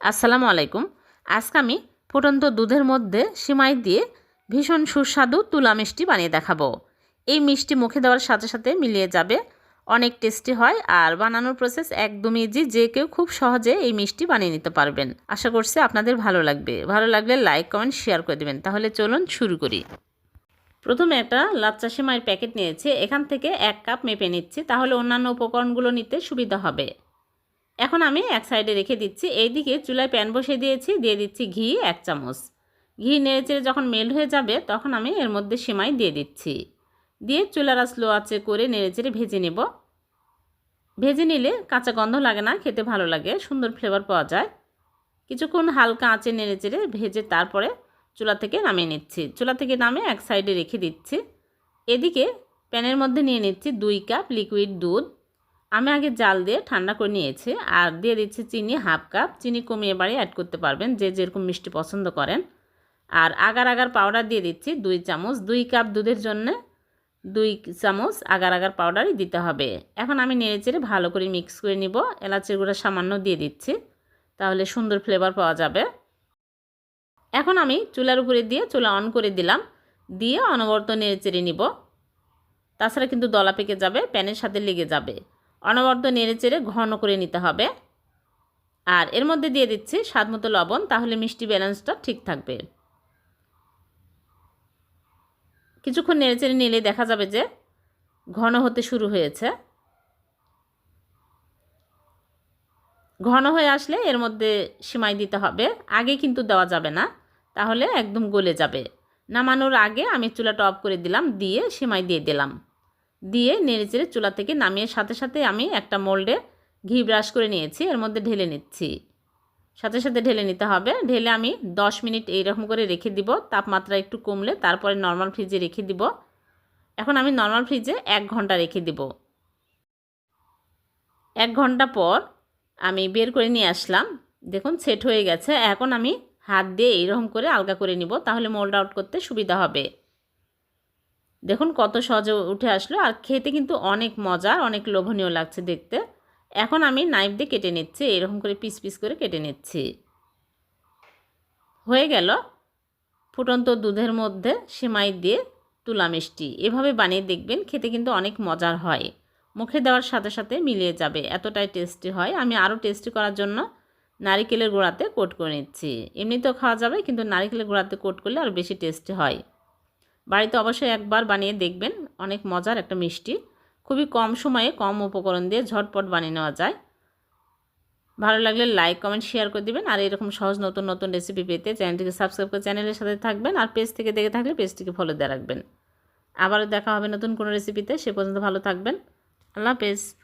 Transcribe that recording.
আসসালামু আলাইকুম। আজকে আমি ফুটন্ত দুধের মধ্যে সিমাই দিয়ে ভীষণ সুস্বাদু তুলা মিষ্টি বানিয়ে দেখাবো। এই মিষ্টি মুখে দেওয়ার সাথে সাথে মিলিয়ে যাবে অনেক টেস্টি হয় আর বানানোর প্রসেস একদম ইজি যে কেউ খুব সহজে এই মিষ্টি বানিয়ে নিতে পারবেন। আশা করছি আপনাদের ভালো লাগবে। ভালো লাগলে লাইক কমেন্ট শেয়ার করে দেবেন। তাহলে চলুন শুরু করি। প্রথমে একটা লাচ্চা সিমাইয়ের প্যাকেট নিয়েছি। এখান থেকে এক কাপ মেপে নিচ্ছি। তাহলে অন্যান্য উপকরণগুলো নিতে সুবিধা হবে। এখন আমি এক সাইডে রেখে দিচ্ছি। এইদিকে চুলায় প্যান বসিয়ে দিয়েছি, দিয়ে দিচ্ছি ঘি এক চামচ। ঘি নেড়েচেড়ে যখন মেল্ট হয়ে যাবে, তখন আমি এর মধ্যে সেমাই দিয়ে দিচ্ছি। দিয়ে চুলারা স্লো আছে করে নেড়েচেড়ে ভেজে নেব। ভেজে নিলে কাঁচা গন্ধ লাগে না, খেতে ভালো লাগে, সুন্দর ফ্লেভার পাওয়া যায়। কিছুক্ষণ হালকা আঁচে নেড়েচেড়ে ভেজে তারপরে চুলা থেকে নামিয়ে নিচ্ছি। চুলা থেকে নামে এক সাইডে রেখে দিচ্ছি। এদিকে প্যানের মধ্যে নিয়ে নিচ্ছি দুই কাপ লিকুইড দুধ। আমি আগে জাল দিয়ে ঠান্ডা করে নিয়েছি আর দিয়ে দিচ্ছি চিনি হাফ কাপ। চিনি কমিয়ে বাড়ি অ্যাড করতে পারবেন যে যেরকম মিষ্টি পছন্দ করেন। আর আগার আগার পাউডার দিয়ে দিচ্ছি দুই চামচ। দুই কাপ দুধের জন্য দুই চামচ আগার আগার পাউডারই দিতে হবে। এখন আমি নেড়ে চেড়ে ভালো করে মিক্স করে নিব। এলাচের গুঁড়া সামান্য দিয়ে দিচ্ছি। তাহলে সুন্দর ফ্লেভার পাওয়া যাবে। এখন আমি চুলার উপরে দিয়ে চুলা অন করে দিলাম। দিয়ে অনবরত নেড়ে চেড়ে নিব। তাছাড়া কিন্তু দলা পেকে যাবে, প্যানের সাথে লেগে যাবে। অনবরত নেড়ে চেড়ে ঘন করে নিতে হবে। আর এর মধ্যে দিয়ে দিচ্ছি স্বাদ মতো লবণ, তাহলে মিষ্টি ব্যালেন্সটা ঠিক থাকবে। কিছুক্ষণ নেড়ে চেড়ে নিলে দেখা যাবে যে ঘন হতে শুরু হয়েছে। ঘন হয়ে আসলে এর মধ্যে সিমাই দিতে হবে। আগে কিন্তু দেওয়া যাবে না, তাহলে একদম গলে যাবে। নামানোর আগে আমি চুলাটা অফ করে দিলাম, দিয়ে সিমাই দিয়ে দিলাম। দিয়ে নেড়েচেড়ে চুলা থেকে নামিয়ে সাথে সাথে আমি একটা মোল্ডে ঘি ব্রাশ করে নিয়েছি, এর মধ্যে ঢেলে নিচ্ছি। সাথে সাথে ঢেলে নিতে হবে, ঢেলে আমি 10 মিনিট এইরকম করে রেখে দিব, তাপমাত্রা একটু কমলে তারপরে নর্মাল ফ্রিজে রেখে দিব। এখন আমি নর্মাল ফ্রিজে এক ঘণ্টা রেখে দিব। এক ঘণ্টা পর আমি বের করে নিয়ে আসলাম। দেখুন, সেট হয়ে গেছে। এখন আমি হাত দিয়ে এইরকম করে আলগা করে নিব, তাহলে মোল্ড আউট করতে সুবিধা হবে। দেখুন কত সহজে উঠে আসলো। আর খেতে কিন্তু অনেক মজার, অনেক লোভনীয় লাগছে দেখতে। এখন আমি নাইফ দিয়ে কেটে নিচ্ছি, এরকম করে পিস পিস করে কেটে নিচ্ছি। হয়ে গেল ফুটন্ত দুধের মধ্যে সেমাই দিয়ে তুলা মিষ্টি। এভাবে বানিয়ে দেখবেন খেতে কিন্তু অনেক মজার হয়। মুখে দেওয়ার সাথে সাথে মিলিয়ে যাবে, এতটাই টেস্টি হয়। আমি আরও টেস্টি করার জন্য নারিকেলের গোড়াতে কোট করে নিচ্ছি। এমনিতেও খাওয়া যাবে, কিন্তু নারিকেলের গোড়াতে কোট করলে আরও বেশি টেস্টি হয়। বাড়িতে অবশ্যই একবার বানিয়ে দেখবেন। অনেক মজার একটা মিষ্টি। খুবই কম সময়ে কম উপকরণ দিয়ে ঝটপট বানিয়ে নেওয়া যায়। ভালো লাগলে লাইক কমেন্ট শেয়ার করে দেবেন। আর এরকম সহজ নতুন নতুন রেসিপি পেতে চ্যানেলটিকে সাবস্ক্রাইব করে চ্যানেলের সাথে থাকবেন। আর পেজ থেকে দেখে থাকলে পেজটিকে ফলো দিয়ে রাখবেন। আবারও দেখা হবে নতুন কোনো রেসিপিতে সে পর্যন্ত ভালো থাকবেন। আল্লাহ হাফেজ।